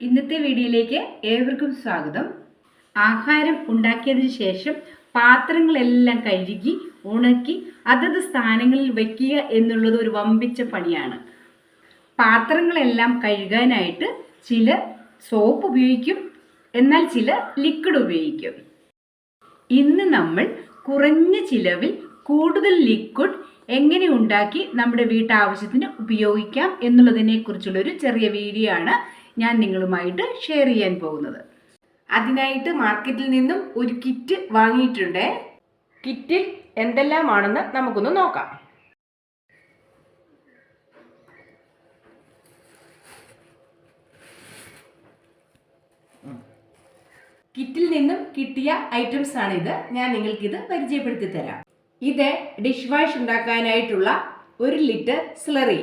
ഇന്നത്തെ വീഡിയോയിലേക്ക് ഏവർക്കും സ്വാഗതം. ആഹാരം ഉണ്ടാക്കിയതിന് ശേഷം പാത്രങ്ങളെല്ലാം കഴുകി ഉണക്കി അതത് സ്ഥാനങ്ങളിൽ വയ്ക്കുക എന്നുള്ളത് ഒരു വമ്പിച്ച പണിയാണ്. പാത്രങ്ങളെല്ലാം കഴുകാനായിട്ട് ചില സോപ്പ് ഉപയോഗിക്കും എന്നാൽ ചില ലിക്വിഡ് ഉപയോഗിക്കും. ഇന്ന് നമ്മൾ കുറഞ്ഞ ചിലവിൽ കൂടുതൽ ലിക്വിഡ് എങ്ങനെ ഉണ്ടാക്കി നമ്മുടെ വീട്ടാവശ്യത്തിന് ഉപയോഗിക്കാം എന്നുള്ളതിനെ കുറിച്ചുള്ള ഒരു ചെറിയ വീഡിയോ ആണ് ഞാൻ നിങ്ങളുമായിട്ട് ഷെയർ ചെയ്യാൻ പോകുന്നത്. അതിനായിട്ട് മാർക്കറ്റിൽ നിന്നും ഒരു കിറ്റ് വാങ്ങിയിട്ടുണ്ട്. കിറ്റിൽ എന്തെല്ലാമാണെന്ന് നമുക്കൊന്ന് നോക്കാം. കിറ്റിൽ നിന്നും കിട്ടിയ ഐറ്റംസ് ആണ് ഇത് ഞാൻ നിങ്ങൾക്ക് നിങ്ങൾക്കിത് പരിചയപ്പെടുത്തി തരാം. ഇത് ഡിഷ് വാഷ് ഉണ്ടാക്കാനായിട്ടുള്ള ഒരു ലിറ്റർ സ്ലറി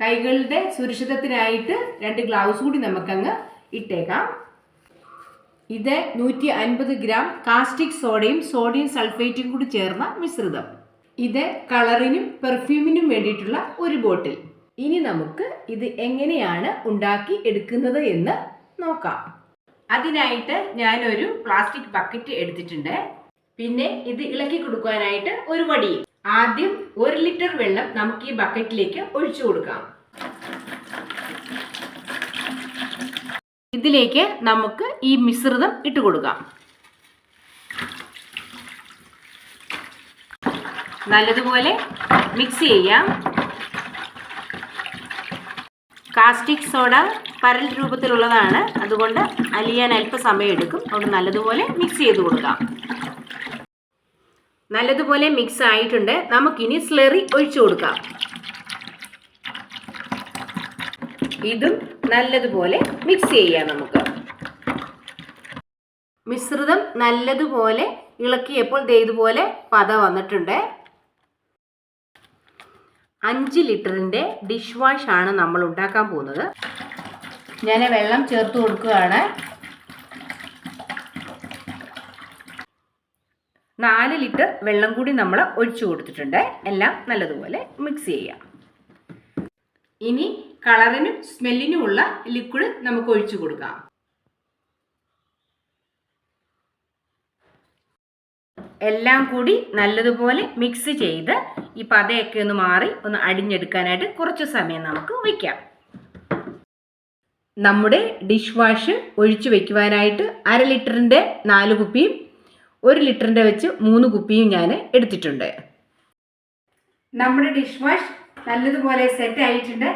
കൈകളുടെ സുരക്ഷിതത്തിനായിട്ട് രണ്ട് ഗ്ലൗസ് കൂടി നമുക്കങ്ങ് ഇട്ടേക്കാം. ഇത് നൂറ്റി അൻപത് ഗ്രാം കാസ്റ്റിക് സോഡയും സോഡിയം സൾഫേറ്റും കൂടി ചേർന്ന മിശ്രിതം. ഇത് കളറിനും പെർഫ്യൂമിനും വേണ്ടിയിട്ടുള്ള ഒരു ബോട്ടിൽ. ഇനി നമുക്ക് ഇത് എങ്ങനെയാണ് ഉണ്ടാക്കി എടുക്കുന്നത് എന്ന് നോക്കാം. അതിനായിട്ട് ഞാനൊരു പ്ലാസ്റ്റിക് ബക്കറ്റ് എടുത്തിട്ടുണ്ട്. പിന്നെ ഇത് ഇളക്കി കൊടുക്കാനായിട്ട് ഒരു വടി ആദ്യം ഒരു ലിറ്റർ വെള്ളം നമുക്ക് ഈ ബക്കറ്റിലേക്ക് ഒഴിച്ചു കൊടുക്കാം. ഇതിലേക്ക് നമുക്ക് ഈ മിശ്രിതം ഇട്ട് കൊടുക്കാം. നല്ലതുപോലെ മിക്സ് ചെയ്യാം. കാസ്റ്റിക് സോഡ പരൽ രൂപത്തിലുള്ളതാണ്. അതുകൊണ്ട് അലിയാൻ അല്പസമയം എടുക്കും. അതുകൊണ്ട് നല്ലതുപോലെ മിക്സ് ചെയ്ത് കൊടുക്കാം. നല്ലതുപോലെ മിക്സ് ആയിട്ടുണ്ട്. നമുക്കിനി സ്ലറി ഒഴിച്ചു കൊടുക്കാം. ഇതും നല്ലതുപോലെ മിക്സ് ചെയ്യാം നമുക്ക്. മിശ്രിതം നല്ലതുപോലെ ഇളക്കിയപ്പോൾ ഇതുപോലെ പത വന്നിട്ടുണ്ട്. അഞ്ച് ലിറ്ററിന്റെ ഡിഷ് വാഷ് ആണ് നമ്മൾ ഉണ്ടാക്കാൻ പോകുന്നത്. ഞാൻ വെള്ളം ചേർത്ത് കൊടുക്കുകയാണ്. നാല് ലിറ്റർ വെള്ളം കൂടി നമ്മൾ ഒഴിച്ചു കൊടുത്തിട്ടുണ്ട്. എല്ലാം നല്ലതുപോലെ മിക്സ് ചെയ്യാം. ഇനി കളറിനും സ്മെല്ലിനുമുള്ള ലിക്വിഡ് നമുക്ക് ഒഴിച്ചു കൊടുക്കാം. എല്ലാം കൂടി നല്ലതുപോലെ മിക്സ് ചെയ്ത് ഈ പതയൊക്കെ ഒന്ന് മാറി ഒന്ന് അടിഞ്ഞെടുക്കാനായിട്ട് കുറച്ച് സമയം നമുക്ക് വയ്ക്കാം. നമ്മുടെ ഡിഷ് വാഷ് ഒഴിച്ചു വയ്ക്കുവാനായിട്ട് അര ലിറ്ററിന്റെ നാല് കുപ്പിയും ഒരു ലിറ്ററിന്റെ വെച്ച് മൂന്ന് കുപ്പിയും ഞാൻ എടുത്തിട്ടുണ്ട്. നമ്മുടെ ഡിഷ് വാഷ് നല്ലതുപോലെ സെറ്റ് ആയിട്ടുണ്ട്.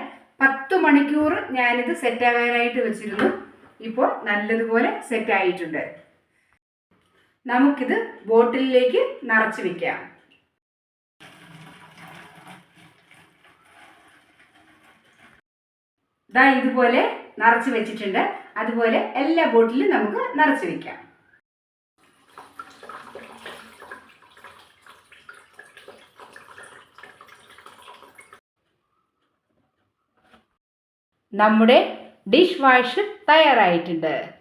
പത്ത് മണിക്കൂർ ഞാനിത് സെറ്റ് ആകാനായിട്ട് വെച്ചിരുന്നു. ഇപ്പോൾ നല്ലതുപോലെ സെറ്റ് ആയിട്ടുണ്ട്. നമുക്കിത് ബോട്ടിലിലേക്ക് നിറച്ച് വെക്കാം. ഇതാ ഇതുപോലെ നിറച്ച് വെച്ചിട്ടുണ്ട്. അതുപോലെ എല്ലാ ബോട്ടിലും നമുക്ക് നിറച്ച് വെക്കാം. നമ്മുടെ ഡിഷ് വാഷ് തയ്യാറായിട്ടുണ്ട്.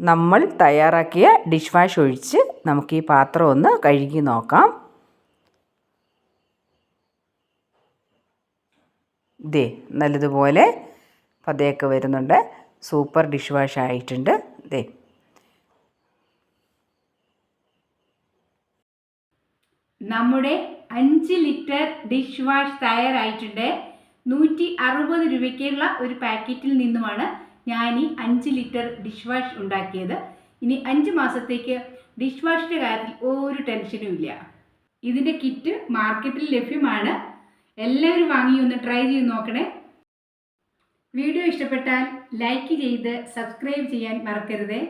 നമ്മൾ തയ്യാറാക്കിയ ഡിഷ് വാഷ് ഒഴിച്ച് നമുക്ക് ഈ പാത്രം ഒന്ന് കഴുകി നോക്കാം. ദേ നല്ലതുപോലെ പതയൊക്കെ വരുന്നുണ്ട്. സൂപ്പർ ഡിഷ് വാഷ് ആയിട്ടുണ്ട്. ദേ. നമ്മുടെ അഞ്ച് ലിറ്റർ ഡിഷ് വാഷ് തയ്യാറായിട്ടുണ്ട്. നൂറ്റി അറുപത് രൂപയ്ക്കുള്ള ഒരു പാക്കറ്റിൽ നിന്നുമാണ് ഞാൻ ഈ അഞ്ച് ലിറ്റർ ഡിഷ് വാഷ് ഉണ്ടാക്കിയത്. ഇനി അഞ്ച് മാസത്തേക്ക് ഡിഷ് വാഷിന്റെ കാര്യത്തിൽ ഒരു ടെൻഷനും ഇല്ല. ഇതിന്റെ കിറ്റ് മാർക്കറ്റിൽ ലഭ്യമാണ്. എല്ലാവരും വാങ്ങി ഒന്ന് ട്രൈ ചെയ്ത് നോക്കണേ. വീഡിയോ ഇഷ്ടപ്പെട്ടാൽ ലൈക്ക് ചെയ്ത് സബ്സ്ക്രൈബ് ചെയ്യാൻ മറക്കരുതേ.